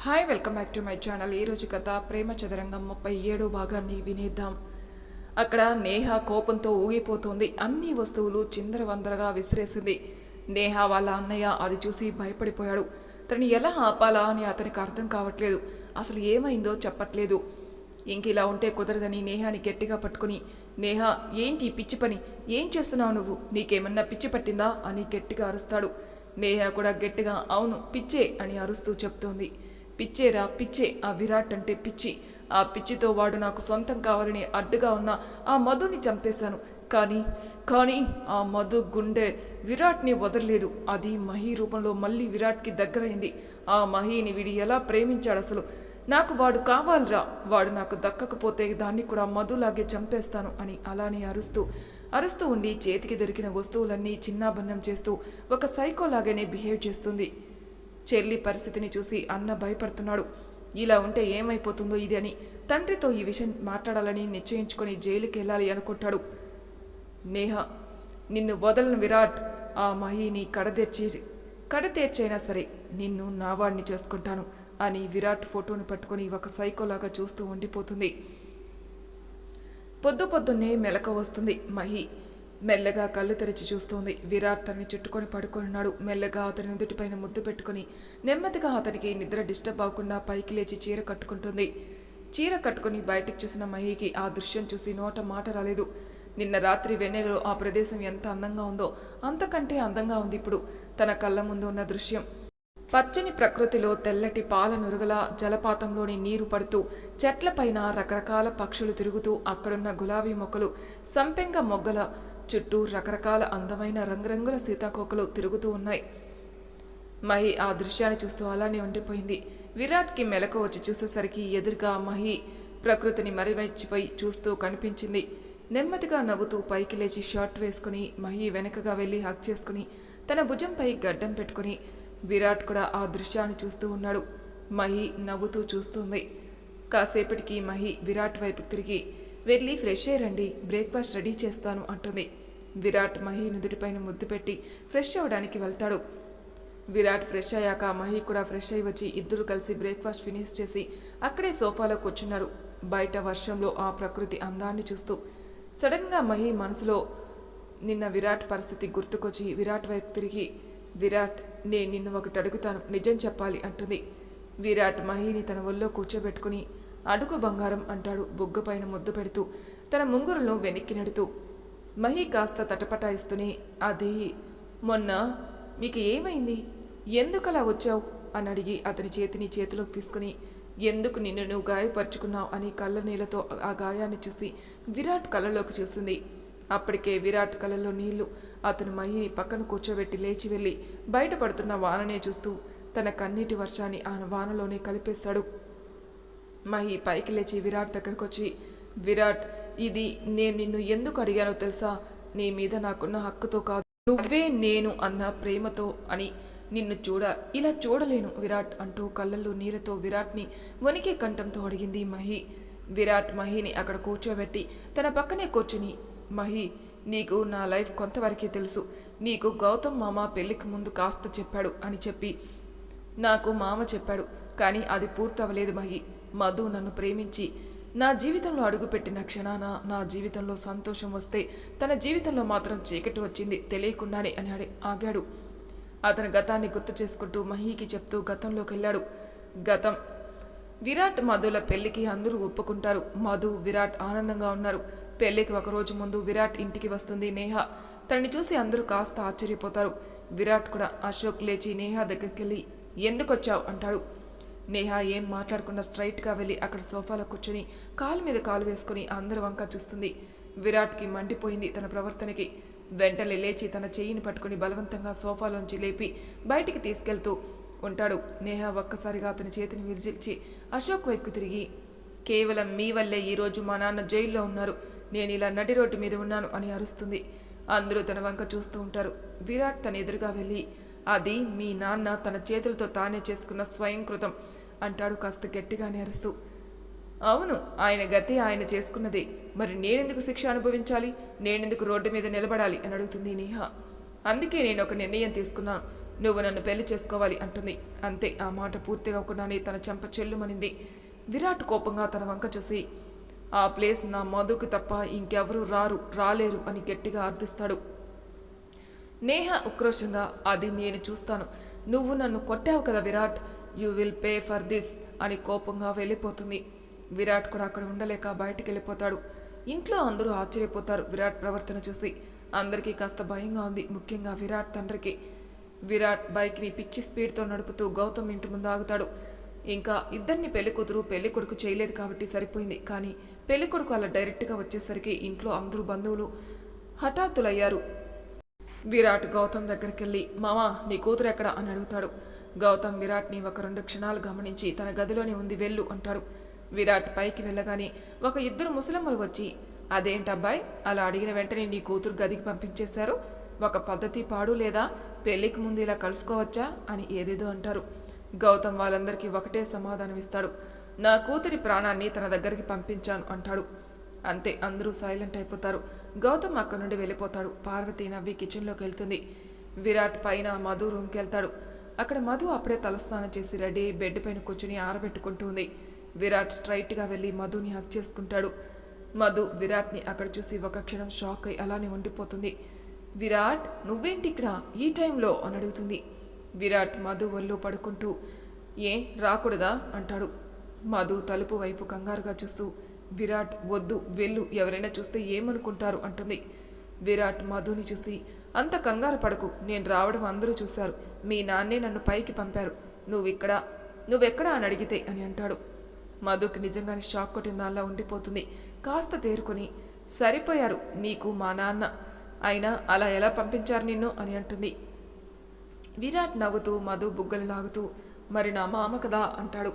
Hi welcome back to my channel ఈ రోజు కథ ప్రేమ చదరంగం ముప్పై ఏడో భాగాన్ని వినేద్దాం. అక్కడ నేహ కోపంతో ఊగిపోతోంది. అన్ని వస్తువులు చిందరవందరగా విసిరేసింది. నేహ వాళ్ళ అన్నయ్య అది చూసి భయపడిపోయాడు. తనని ఎలా ఆపాలా అని అతనికి అర్థం కావట్లేదు. అసలు ఏమైందో చెప్పట్లేదు. ఇంక ఇలా ఉంటే కుదరదని నేహాని గట్టిగా పట్టుకుని నేహ ఏంటి ఈ పిచ్చి పని? ఏం చేస్తున్నావు నువ్వు? నీకేమన్నా పిచ్చి పట్టిందా? అని గట్టిగా అరుస్తాడు. నేహ కూడా గట్టిగా అవును పిచ్చే అని అరుస్తూ చెప్తోంది. పిచ్చేరా పిచ్చే ఆ విరాట్ అంటే పిచ్చి. ఆ పిచ్చితో వాడు నాకు సొంతం కావాలని అడ్డుగా ఉన్న ఆ మధుని చంపేశాను. కానీ కానీ ఆ మధు గుండె విరాట్ని వదలలేదు. అది మహి రూపంలో మళ్ళీ విరాట్కి దగ్గరైంది. ఆ మహిని వీడి ఎలా ప్రేమించాడు అసలు? నాకు వాడు కావాలిరా. వాడు నాకు దక్కకపోతే దాన్ని కూడా మధులాగే చంపేస్తాను అని అలానే అరుస్తూ అరుస్తూ ఉండి చేతికి దొరికిన వస్తువులన్నీ చిన్నాభిన్నం చేస్తూ ఒక సైకోలాగానే బిహేవ్ చేస్తుంది. చెల్లి పరిస్థితిని చూసి అన్న భయపడుతున్నాడు. ఇలా ఉంటే ఏమైపోతుందో ఇది అని తండ్రితో ఈ విషయం మాట్లాడాలని నిశ్చయించుకొని జైలుకి వెళ్ళాలి అనుకుంటాడు. నేహ నిన్ను వదలను విరాట్. ఆ మహిని కడతెర్చి కడతేర్చైనా సరే నిన్ను నావాడిని చేసుకుంటాను అని విరాట్ ఫోటోను పట్టుకొని ఒక సైకోలాగా చూస్తూ ఉండిపోతుంది. పొద్దు పొద్దున్నే మెలక వస్తుంది మహి. మెల్లగా కళ్ళు తెరిచి చూస్తోంది. విరాట్ తనని చుట్టుకొని పడుకున్నాడు మెల్లగా అతని నుదుటిపైన ముద్దు పెట్టుకుని నెమ్మదిగా అతనికి నిద్ర డిస్టర్బ్ అవ్వకుండా పైకి లేచి చీర కట్టుకుంటుంది. చీర కట్టుకుని బయటికి చూసిన మహికి ఆ దృశ్యం చూసి నోట మాట రాలేదు. నిన్న రాత్రి వెన్నెలలో ఆ ప్రదేశం ఎంత అందంగా ఉందో అంతకంటే అందంగా ఉంది ఇప్పుడు తన కళ్ళ ముందు ఉన్న దృశ్యం. పచ్చని ప్రకృతిలో తెల్లటి పాల నురుగల జలపాతంలోని నీరు పడుతూ చెట్లపైన రకరకాల పక్షులు తిరుగుతూ అక్కడున్న గులాబీ మొక్కలు సంపెంగ మొగ్గల చుట్టూ రకరకాల అందమైన రంగురంగుల సీతాకోకలు తిరుగుతూ ఉన్నాయి. మహి ఆ దృశ్యాన్ని చూస్తూ అలానే ఉండిపోయింది. విరాట్కి మెలకు వచ్చి చూసేసరికి ఎదురుగా మహి ప్రకృతిని మరిమర్చిపోయి చూస్తూ కనిపించింది. నెమ్మదిగా నవ్వుతూ పైకి లేచి షర్ట్ వేసుకుని మహి వెనకగా వెళ్ళి హక్ చేసుకుని తన భుజంపై గడ్డం పెట్టుకుని విరాట్ కూడా ఆ దృశ్యాన్ని చూస్తూ ఉన్నాడు. మహి నవ్వుతూ చూస్తుంది. కాసేపటికి మహి విరాట్ వైపు తిరిగి వెళ్ళి ఫ్రెష్ అయ్యండి బ్రేక్ఫాస్ట్ రెడీ చేస్తాను అంటుంది. విరాట్ మహి నుదుటిపైన ముద్దు పెట్టి ఫ్రెష్ అవ్వడానికి వెళ్తాడు. విరాట్ ఫ్రెష్ అయ్యాక మహి కూడా ఫ్రెష్ అయి వచ్చి ఇద్దరు కలిసి బ్రేక్ఫాస్ట్ ఫినిష్ చేసి అక్కడే సోఫాలో కూర్చున్నారు. బయట వర్షంలో ఆ ప్రకృతి అందాన్ని చూస్తూ సడన్గా మహి మనసులో నిన్న విరాట్ పరిస్థితి గుర్తుకొచ్చి విరాట్ వైపు తిరిగి విరాట్ నేను నిన్ను ఒకటి అడుగుతాను నిజం చెప్పాలి అంటుంది. విరాట్ మహిని తన ఒళ్ళో కూర్చోబెట్టుకుని అడుగు బంగారం అంటాడు బొగ్గపైన ముద్దు పెడుతూ తన ముంగురులను వెనక్కి నెడుతూ. మహి కాస్త తటపటాయిస్తూనే అది మొన్న మీకు ఏమైంది? ఎందుకలా వచ్చావు? అని అడిగి అతని చేతిని చేతిలోకి తీసుకుని ఎందుకు నిన్ను నువ్వు గాయపరుచుకున్నావు? అని కళ్ళ నీళ్ళతో ఆ గాయాన్ని చూసి విరాట్ కళ్ళలోకి చూసింది. అప్పటికే విరాట్ కళ్ళలో నీళ్ళు. అతను మహిని పక్కన కూర్చోబెట్టి లేచి వెళ్ళి బయటపడుతున్న వాననే చూస్తూ తన కన్నీటి వర్షాన్ని ఆ వానలోనే కలిపేశాడు. మహి పైకి లేచి విరాట్ దగ్గరకు వచ్చి విరాట్ ఇది నేను నిన్ను ఎందుకు అడిగానో తెలుసా? నీ మీద నాకున్న హక్కుతో కాదు. నువ్వే నేను అన్న ప్రేమతో అని నిన్ను చూడ ఇలా చూడలేను విరాట్ అంటూ కళ్ళల్లో నీళ్ళతో విరాట్ని వణికే కంఠంతో అడిగింది మహి. విరాట్ మహిని అక్కడ కూర్చోబెట్టి తన పక్కనే కూర్చుని మహి నీకు నా లైఫ్ కొంతవరకే తెలుసు. నీకు గౌతమ్ మామ పెళ్ళికి ముందు కాస్త చెప్పాడు అని చెప్పి నాకు మామ చెప్పాడు. కానీ అది పూర్తవలేదు మహి. మధు నన్ను ప్రేమించి నా జీవితంలో అడుగుపెట్టిన క్షణాన నా జీవితంలో సంతోషం వస్తే తన జీవితంలో మాత్రం చీకటి వచ్చింది తెలియకుండానే అని అడి ఆగాడు. అతని గతాన్ని గుర్తు చేసుకుంటూ మహీకి చెప్తూ గతంలోకి వెళ్ళాడు గతం విరాట్ మధుల పెళ్ళికి అందరూ ఒప్పుకుంటారు. మధు విరాట్ ఆనందంగా ఉన్నారు. పెళ్ళికి ఒక రోజు ముందు విరాట్ ఇంటికి వస్తుంది నేహ. తనని చూసి అందరూ కాస్త ఆశ్చర్యపోతారు. విరాట్ కూడా అశోక్ లేచి నేహ దగ్గరికి వెళ్ళి ఎందుకొచ్చావు? అంటాడు. నేహ ఏం మాట్లాడకుండా స్ట్రైట్గా వెళ్ళి అక్కడ సోఫాలో కూర్చొని కాలు మీద కాలు వేసుకుని అందరి వంక చూస్తుంది. విరాట్కి మండిపోయింది తన ప్రవర్తనకి. వెంటనే లేచి తన చెయ్యిని పట్టుకుని బలవంతంగా సోఫాలోంచి లేపి బయటికి తీసుకెళ్తూ ఉంటాడు. నేహ ఒక్కసారిగా అతని చేతిని విరిచిల్చి అశోక్ వైపుకు తిరిగి కేవలం మీ వల్లే ఈరోజు మా నాన్న జైల్లో ఉన్నారు. నేను ఇలా నడి రోడ్డు మీద ఉన్నాను అని అరుస్తుంది. అందరూ తన వంక చూస్తూ ఉంటారు. విరాట్ తన ఎదురుగా వెళ్ళి అది మీ నాన్న తన చేతులతో తానే చేసుకున్న స్వయంకృతం. అంటాడు కాస్త గట్టిగానే అరుస్తూ. అవును ఆయన గతి ఆయన చేసుకున్నదే. మరి నేనెందుకు శిక్ష అనుభవించాలి? నేనెందుకు రోడ్డు మీద నిలబడాలి? అని అడుగుతుంది నేహ. అందుకే నేను ఒక నిర్ణయం తీసుకున్నాను నువ్వు నన్ను పెళ్ళి చేసుకోవాలి అంటుంది. అంతే ఆ మాట పూర్తిగా అవ్వకుండానే తన చెంప చెల్లుమనింది. విరాట్ కోపంగా తన వంక చూసి ఆ ప్లేస్ నా మధుకు తప్ప ఇంకెవరూ రారు రాలేరు అని గట్టిగా అర్థిస్తాడు. నేహ ఉక్రోషంగా అది నేను చూస్తాను. నువ్వు నన్ను కొట్టావు కదా Virat. You will pay for this అని కోపంగా వెళ్ళిపోతుంది. విరాట్ కూడా అక్కడ ఉండలేక బయటికి వెళ్ళిపోతాడు. ఇంట్లో అందరూ ఆశ్చర్యపోతారు విరాట్ ప్రవర్తన చూసి. అందరికీ కాస్త భయంగా ఉంది ముఖ్యంగా విరాట్ తండ్రికి. విరాట్ బైక్ని పిచ్చి స్పీడ్తో నడుపుతూ గౌతమ్ ఇంటి ముందు ఆగుతాడు. ఇంకా ఇద్దరిని పెళ్ళి కూతురు పెళ్ళి కొడుకు చేయలేదు కాబట్టి సరిపోయింది. కానీ పెళ్ళి కొడుకు అలా డైరెక్ట్గా వచ్చేసరికి ఇంట్లో అందరూ బంధువులు హఠాత్తులయ్యారు. విరాట్ గౌతమ్ దగ్గరికి వెళ్ళి మామా నీ కూతురు ఎక్కడ? అని అడుగుతాడు. గౌతమ్ విరాట్ని ఒక రెండు క్షణాలు గమనించి తన గదిలోనే ఉంది వెళ్ళు అంటాడు. విరాట్ పైకి వెళ్ళగానే ఒక ఇద్దరు ముసలమ్మలు వచ్చి అదేంటబ్బాయి అలా అడిగిన వెంటనే నీ కూతురు గదికి పంపించేశారు? ఒక పద్ధతి పాడు లేదా? పెళ్ళికి ముందు ఇలా కలుసుకోవచ్చా? అని ఏదేదో అంటారు. గౌతమ్ వాళ్ళందరికీ ఒకటే సమాధానం ఇస్తాడు. నా కూతురి ప్రాణాన్ని తన దగ్గరికి పంపించాను అంటాడు. అంతే అందరూ సైలెంట్ అయిపోతారు. గౌతమ్ అక్కడి నుండి వెళ్ళిపోతాడు. పార్వతి నవ్వి కిచెన్లోకి వెళ్తుంది. విరాట్ పైన మధు రూమ్కి వెళ్తాడు. అక్కడ మధు అప్పుడే తలస్నానం చేసి రెడీ అయి బెడ్ పైన కూర్చుని ఆరబెట్టుకుంటుంది. విరాట్ స్ట్రైట్గా వెళ్ళి మధుని హక్ చేసుకుంటాడు. మధు విరాట్ని అక్కడ చూసి ఒక క్షణం షాక్ అయి అలానే ఉండిపోతుంది. విరాట్ నువ్వేంటి ఇక్కడ? ఈ టైంలో? అని అడుగుతుంది. విరాట్ మధు ఒళ్ళు పడుకుంటూ ఏ రాకూడదా? అంటాడు. మధు తలుపు వైపు కంగారుగా చూస్తూ విరాట్ వద్దు వెళ్ళు ఎవరైనా చూస్తే ఏమనుకుంటారు? అంటుంది. విరాట్ మధుని చూసి అంత కంగారు పడకు నేను రావడం అందరూ చూశారు. మీ నాన్నే నన్ను పైకి పంపారు. నువ్విక్కడ నువ్వెక్కడా అని అడిగితే అని అంటాడు. మధుకి నిజంగానే షాక్ కొట్టిన దానిలా ఉండిపోతుంది. కాస్త తేరుకొని సరిపోయారు నీకు మా నాన్న. అయినా అలా ఎలా పంపించారు నిన్ను? అని అంటుంది. విరాట్ నవ్వుతూ మధు బుగ్గలు లాగుతూ మరి నా మామ కదా? అంటాడు.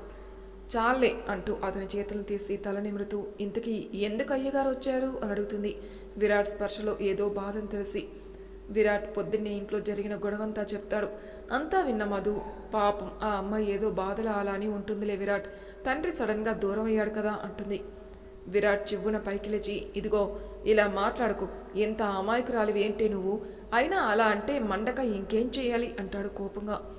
చాలే అంటూ అతని చేతులను తీసి తల నిమురుతూ ఇంతకీ ఎందుకు అయ్యగారు వచ్చారు? అని అడుగుతుంది. విరాట్ స్పర్శలో ఏదో బాధని తెలిసి విరాట్ పొద్దున్నే ఇంట్లో జరిగిన గొడవంతా చెప్తాడు. అంతా విన్న మధు పాపం ఆ అమ్మాయి ఏదో బాధల అలా అని ఉంటుందిలే విరాట్. తండ్రి సడన్గా దూరం అయ్యాడు కదా అంటుంది. విరాట్ చివ్వున పైకి లేచి ఇదిగో ఇలా మాట్లాడకు. ఎంత అమాయకురాలివి ఏంటి నువ్వు? అయినా అలా అంటే మండక ఇంకేం చేయాలి? అంటాడు కోపంగా.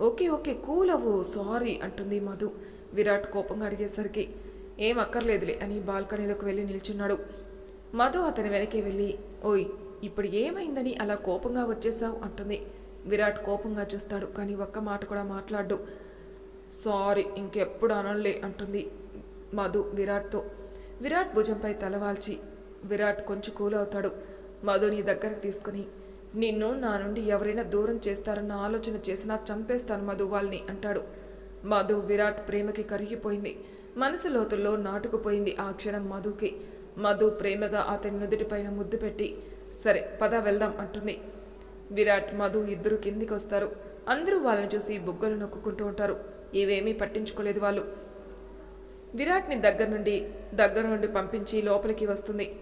ఓకే ఓకే కూల్ అవ్వు సారీ అంటుంది మధు. విరాట్ కోపంగా అడిగేసరికి ఏం అక్కర్లేదులే అని బాల్కనీలోకి వెళ్ళి నిల్చున్నాడు. మధు అతని వెనకే వెళ్ళి ఓయ్ ఇప్పుడు ఏమైందని అలా కోపంగా వచ్చేసావు? అంటుంది. విరాట్ కోపంగా చూస్తాడు కానీ ఒక్క మాట కూడా మాట్లాడు సారీ ఇంకెప్పుడు అనలే అంటుంది మధు విరాట్తో. విరాట్ భుజంపై తలవాల్చి విరాట్ కొంచెం కూల్ అవుతాడు. మధుని దగ్గరకు తీసుకుని నిన్ను నా నుండి ఎవరైనా దూరం చేస్తారన్న ఆలోచన చేసినా చంపేస్తాను మధు వాళ్ళని అంటాడు. మధు విరాట్ ప్రేమకి కరిగిపోయింది. మనసు లోతుల్లో నాటుకుపోయింది ఆ క్షణం మధుకి. మధు ప్రేమగా అతని నుదుటిపైన ముద్దు పెట్టి సరే పద వెళ్దాం అంటుంది. విరాట్ మధు ఇద్దరు కిందికి వస్తారు అందరూ వాళ్ళని చూసి బుగ్గలు నొక్కుంటూ ఉంటారు. ఇవేమీ పట్టించుకోలేదు వాళ్ళు. విరాట్ని దగ్గర నుండి దగ్గర నుండి పంపించి లోపలికి వస్తుంది.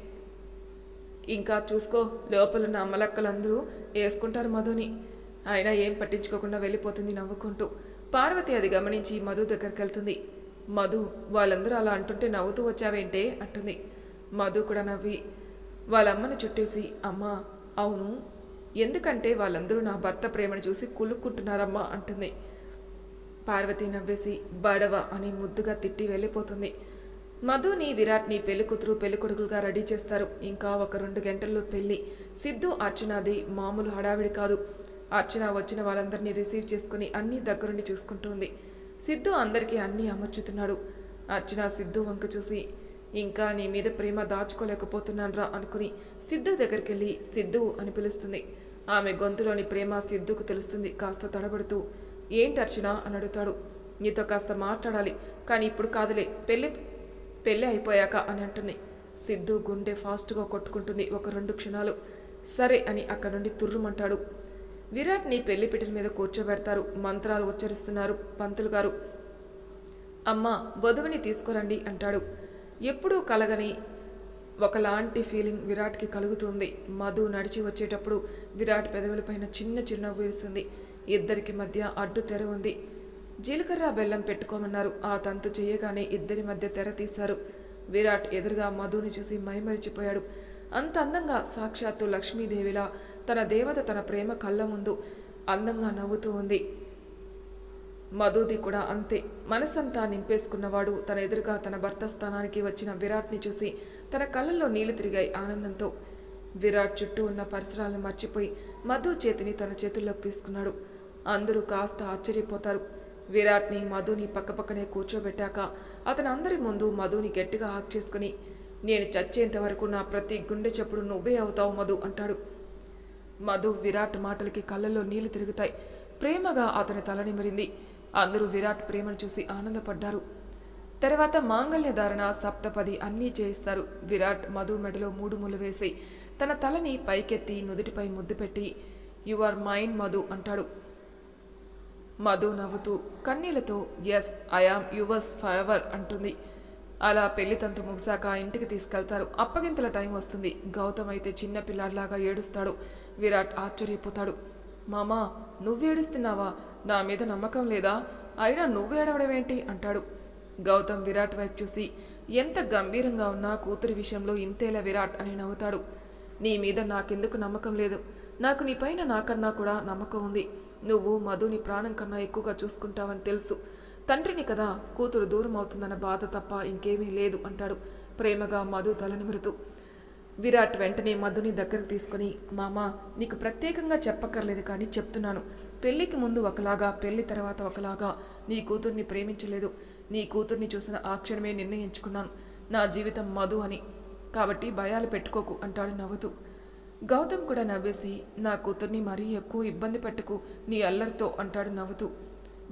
ఇంకా చూసుకో లోపలున్న అమ్మలక్కలందరూ వేసుకుంటారు మధుని. అయినా ఏం పట్టించుకోకుండా వెళ్ళిపోతుంది నవ్వుకుంటూ. పార్వతి అది గమనించి మధు దగ్గరికి వెళ్తుంది మధు వాళ్ళందరూ అలా అంటుంటే నవ్వుతూ వచ్చావేంటే? అంటుంది. మధు కూడా నవ్వి వాళ్ళమ్మని చుట్టేసి అమ్మా అవును ఎందుకంటే వాళ్ళందరూ నా భర్త ప్రేమను చూసి కులుక్కుంటున్నారమ్మా అంటుంది. పార్వతి నవ్వేసి బడవ అని ముద్దుగా తిట్టి వెళ్ళిపోతుంది. మధుని విరాట్ని పెళ్ళికూతురు పెళ్ళికొడుకులుగా రెడీ చేస్తారు. ఇంకా ఒక రెండు గంటల్లో పెళ్ళి సిద్ధు అర్చనాది మామూలు హడావిడి కాదు. అర్చన వచ్చిన వాళ్ళందరినీ రిసీవ్ చేసుకుని అన్నీ దగ్గరుండి చూసుకుంటుంది. సిద్ధు అందరికీ అన్నీ అమర్చుతున్నాడు. అర్చన సిద్ధు వంక చూసి ఇంకా నీ మీద ప్రేమ దాచుకోలేకపోతున్నానరా అనుకుని సిద్ధు దగ్గరికి వెళ్ళి సిద్ధు అని పిలుస్తుంది. ఆమె గొంతులోని ప్రేమ సిద్ధుకు తెలుస్తుంది కాస్త తడబడుతూ ఏంటి అర్చన అని అడుగుతాడు. నీతో కాస్త మాట్లాడాలి కానీ ఇప్పుడు కాదులే పెళ్ళి పెళ్ళి అయిపోయాక అని అంటుంది. సిద్ధు గుండె ఫాస్ట్గా కొట్టుకుంటుంది ఒక రెండు క్షణాలు. సరే అని అక్కడ నుండి తుర్రుమంటాడు. విరాట్ని పెళ్ళిపిటల మీద కూర్చోబెడతారు. మంత్రాలు ఉచ్చరిస్తున్నారు పంతులు గారు. అమ్మ వధువుని తీసుకురండి అంటాడు. ఎప్పుడూ కలగని ఒకలాంటి ఫీలింగ్ విరాట్కి కలుగుతుంది. మధు నడిచి వచ్చేటప్పుడు విరాట్ పెదవులపైన చిన్న చిరునవ్వు వేసింది ఇద్దరికి మధ్య అడ్డు తెర ఉంది. జీలకర్ర బెల్లం పెట్టుకోమన్నారు. ఆ తంతు చేయగానే ఇద్దరి మధ్య తెర తీశారు. విరాట్ ఎదురుగా మధుని చూసి మైమరిచిపోయాడు. అంత అందంగా సాక్షాత్తు లక్ష్మీదేవిలా తన దేవత తన ప్రేమ కళ్ళ ముందు అందంగా నవ్వుతూ ఉంది. మధుది కూడా అంతే. మనసంతా నింపేసుకున్నవాడు తన ఎదురుగా తన భర్త స్థానానికి వచ్చిన విరాట్ని చూసి తన కళ్ళల్లో నీళ్ళు తిరిగాయి ఆనందంతో. విరాట్ చుట్టూ ఉన్న పరిసరాలను మర్చిపోయి మధు చేతిని తన చేతుల్లోకి తీసుకున్నాడు. అందరూ కాస్త ఆశ్చర్యపోతారు. విరాట్ని మధుని పక్కపక్కనే కూర్చోబెట్టాక అతను అందరి ముందు మధుని గట్టిగా హాక్ చేసుకుని నేను చచ్చేంత వరకు నా ప్రతి గుండె చెప్పుడు నువ్వే అవుతావు మధు అంటాడు. మధు విరాట్ మాటలకి కళ్ళల్లో నీళ్ళు తిరుగుతాయి. ప్రేమగా అతని తల నిమిరింది అందరూ విరాట్ ప్రేమను చూసి ఆనందపడ్డారు. తర్వాత మాంగళ్య ధారణ సప్తపది అన్నీ చేయిస్తారు. విరాట్ మధు మెడలో మూడు ముళ్ళు వేసి తన తలని పైకెత్తి నుదుటిపై ముద్దు పెట్టి యు ఆర్ మైండ్ మధు అంటాడు. మధు నవ్వుతూ కన్నీళ్ళతో yes I am yours for అంటుంది. అలా పెళ్ళి తంతు ముగిశాక ఇంటికి తీసుకెళ్తారు. అప్పగింతల టైం వస్తుంది. గౌతమ్ అయితే చిన్న పిల్లాడిలాగా ఏడుస్తాడు. విరాట్ ఆశ్చర్యపోతాడు. మామా నువ్వేడుస్తున్నావా నా మీద నమ్మకం లేదా? అయినా నువ్వేడవడం ఏంటి? అంటాడు. గౌతమ్ విరాట్ వైపు చూసి ఎంత గంభీరంగా ఉన్నా కూతురి విషయంలో ఇంతేలా విరాట్ అని నవ్వుతాడు. నీ మీద నాకెందుకు నమ్మకం లేదు? నాకు నీ పైన నాకన్నా కూడా నమ్మకం ఉంది. నువ్వు మధుని ప్రాణం కన్నా ఎక్కువగా చూసుకుంటావని తెలుసు. తండ్రిని కదా కూతురు దూరం అవుతుందన్న బాధ తప్ప ఇంకేమీ లేదు అంటాడు. ప్రేమగా మధు తలనిమురుతూ విరాట్ వెంటనే మధుని దగ్గరకు తీసుకుని మామ నీకు ప్రత్యేకంగా చెప్పక్కర్లేదు కానీ చెప్తున్నాను. పెళ్ళికి ముందు ఒకలాగా పెళ్ళి తర్వాత ఒకలాగా. నీ కూతుర్ని ప్రేమించలేదు. నీ కూతుర్ని చూసిన ఆ క్షణమే నిర్ణయించుకున్నాను. నా జీవితం మధు అని. కాబట్టి భయాలు పెట్టుకోకు అంటాడు నవ్వుతూ. గౌతమ్ కూడా నవ్వేసి నా కూతుర్ని మరీ ఎక్కువ ఇబ్బంది పెట్టుకు నీ అల్లరితో అంటాడు నవ్వుతూ.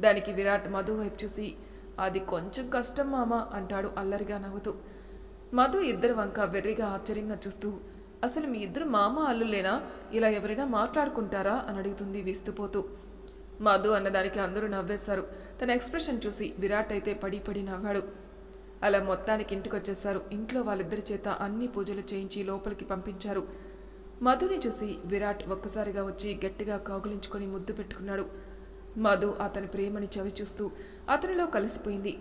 దానికి విరాట్ మధు వైపు చూసి అది కొంచెం కష్టం మామ అంటాడు అల్లరిగా నవ్వుతూ. మధు ఇద్దరు వంక వెర్రిగా ఆశ్చర్యంగా చూస్తూ అసలు మీ ఇద్దరు మామ అల్లులేనా ఇలా ఎవరైనా మాట్లాడుకుంటారా? అని అడుగుతుంది విస్తుపోతూ మధు అన్నదానికి అందరూ నవ్వేశారు. తన ఎక్స్ప్రెషన్ చూసి విరాట్ అయితే పడి పడి నవ్వాడు. అలా మొత్తానికి ఇంటికొచ్చేశారు. ఇంట్లో వాళ్ళిద్దరి చేత అన్ని పూజలు చేయించి లోపలికి పంపించారు. మధుని చూసి విరాట్ ఒక్కసారిగా వచ్చి గట్టిగా కాగులించుకొని ముద్దు పెట్టుకున్నాడు. మధు అతని ప్రేమని చవి చూస్తూ అతనిలో కలిసిపోయింది.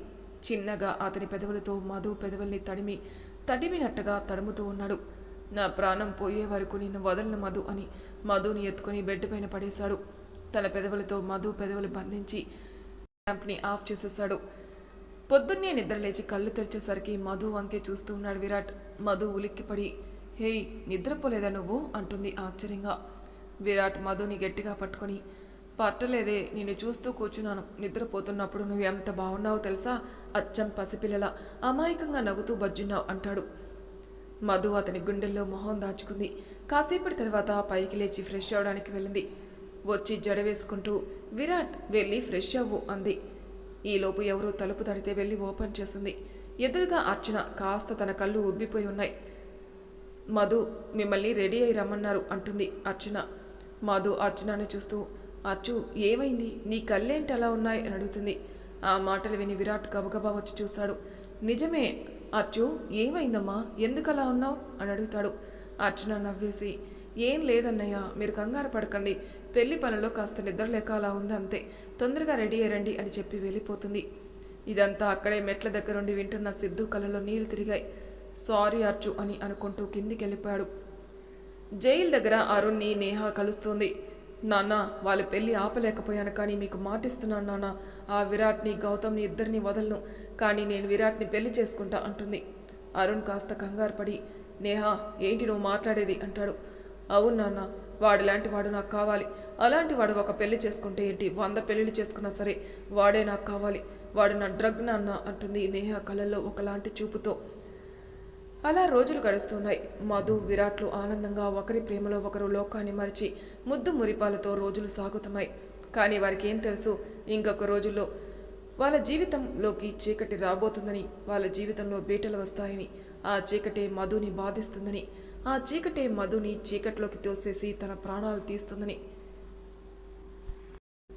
చిన్నగా అతని పెదవులతో మధు పెదవుల్ని తడిమి తడిమినట్టుగా తడుముతూ ఉన్నాడు. నా ప్రాణం పోయే వరకు నిన్ను వదలను మధు అని మధుని ఎత్తుకుని బెడ్ పైన పడేశాడు. తన పెదవులతో మధు పెదవులు బంధించి ల్యాంప్ని ఆఫ్ చేసేశాడు. పొద్దున్నే నిద్రలేచి కళ్ళు తెరిచేసరికి మధు వంకే చూస్తూ ఉన్నాడు విరాట్. మధు ఉలిక్కిపడి హేయ్ నిద్రపోలేదా నువ్వు? అంటుంది ఆశ్చర్యంగా. విరాట్ మధుని గట్టిగా పట్టుకొని పట్టలేదే నిన్ను చూస్తూ కూర్చున్నాను. నిద్రపోతున్నప్పుడు నువ్వు ఎంత బాగున్నావో తెలుసా? అచ్చం పసిపిల్లల. అమాయకంగా నవ్వుతూ బజ్జున్నావు అంటాడు. మధు అతని గుండెల్లో మొహం దాచుకుంది. కాసేపటి తర్వాత పైకి లేచి ఫ్రెష్ అవడానికి వెళ్ళింది. వచ్చి జడ వేసుకుంటూ విరాట్ వెళ్ళి ఫ్రెష్ అవ్వు అంది. ఈలోపు ఎవరో తలుపు తడితే వెళ్ళి ఓపెన్ చేసింది ఎదురుగా అర్చన కాస్త తన కళ్ళు ఉబ్బిపోయి ఉన్నాయి. మధు మిమ్మల్ని రెడీ అయి రమ్మన్నారు అంటుంది అర్చన. మధు అర్చనను చూస్తూ అర్చు ఏమైంది? నీ కళ్ళేంటి అలా ఉన్నాయి? అని అడుగుతుంది. ఆ మాటలు విని విరాట్ గబగబా వచ్చి చూశాడు నిజమే అర్చు ఏమైందమ్మా? ఎందుకు అలా ఉన్నావు? అని అడుగుతాడు. అర్చన నవ్వేసి ఏం లేదన్నయ్య మీరు కంగారు పడకండి. పెళ్ళి పనిలో కాస్త నిద్ర లేక అలా ఉంది అంతే. తొందరగా రెడీ అయ్యండి అని చెప్పి వెళ్ళిపోతుంది. ఇదంతా అక్కడే మెట్ల దగ్గరుండి వింటున్న సిద్ధు కళ్ళలో నీళ్ళు తిరిగాయి. సారీ అర్చు అని అనుకుంటూ కిందికి వెళ్ళిపోయాడు జైలు దగ్గర అరుణ్ని నేహ కలుస్తుంది. నాన్న వాళ్ళ పెళ్ళి ఆపలేకపోయాను కానీ మీకు మాటిస్తున్నాను నాన్న. ఆ విరాట్ని గౌతమ్ని ఇద్దరిని వదలను కానీ నేను విరాట్ని పెళ్ళి చేసుకుంటా అంటుంది. అరుణ్ కాస్త కంగారు పడి నేహా ఏంటి నువ్వు మాట్లాడేది? అంటాడు. అవును నాన్న వాడు లాంటి వాడు నాకు కావాలి. అలాంటి వాడు ఒక పెళ్ళి చేసుకుంటే ఏంటి? వంద పెళ్ళిళ్ళు చేసుకున్నా సరే వాడే నాకు కావాలి. వాడు నా డ్రగ్ నాన్న అంటుంది నేహా కళ్ళల్లో ఒకలాంటి చూపుతో. అలా రోజులు గడుస్తున్నాయి. మధు విరాట్లు ఆనందంగా ఒకరి ప్రేమలో ఒకరు లోకాన్ని మరిచి ముద్దు మురిపాలతో రోజులు సాగుతున్నాయి. కానీ వారికి ఏం తెలుసు? ఇంకొక రోజుల్లో వాళ్ళ జీవితంలోకి చీకటి రాబోతుందని వాళ్ళ జీవితంలో బీటలు వస్తాయని ఆ చీకటే మధుని బాధిస్తుందని ఆ చీకటే మధుని చీకట్లోకి తోసేసి తన ప్రాణాలు తీస్తుందని